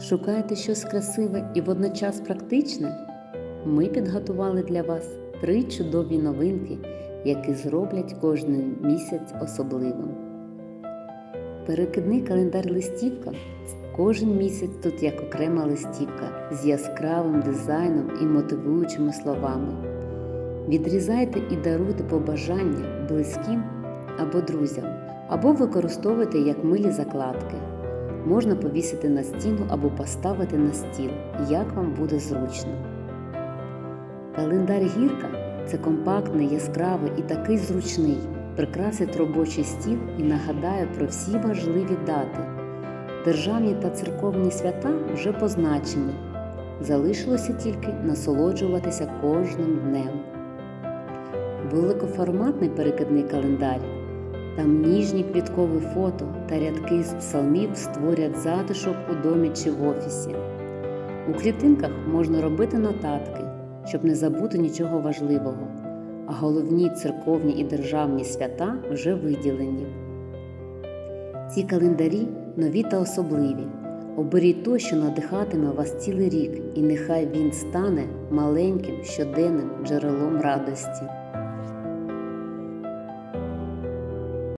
Шукаєте щось красиве і водночас практичне? Ми підготували для вас три чудові новинки, які зроблять кожен місяць особливим. Перекидний календар листівка. Кожен місяць тут як окрема листівка з яскравим дизайном і мотивуючими словами. Відрізайте і даруйте побажання близьким або друзям, або використовуйте як милі закладки. Можна повісити на стіну або поставити на стіл, як вам буде зручно. Календар гірка це компактний, яскравий і такий зручний, прикрасить робочий стіл і нагадає про всі важливі дати. Державні та церковні свята вже позначені. Залишилося тільки насолоджуватися кожним днем. Великоформатний перекидний календар. Там ніжні квіткові фото та рядки з псалмів створять затишок у домі чи в офісі. У клітинках можна робити нотатки, щоб не забути нічого важливого, а головні церковні і державні свята вже виділені. Ці календарі нові та особливі. Оберіть той, що надихатиме вас цілий рік, і нехай він стане маленьким щоденним джерелом радості.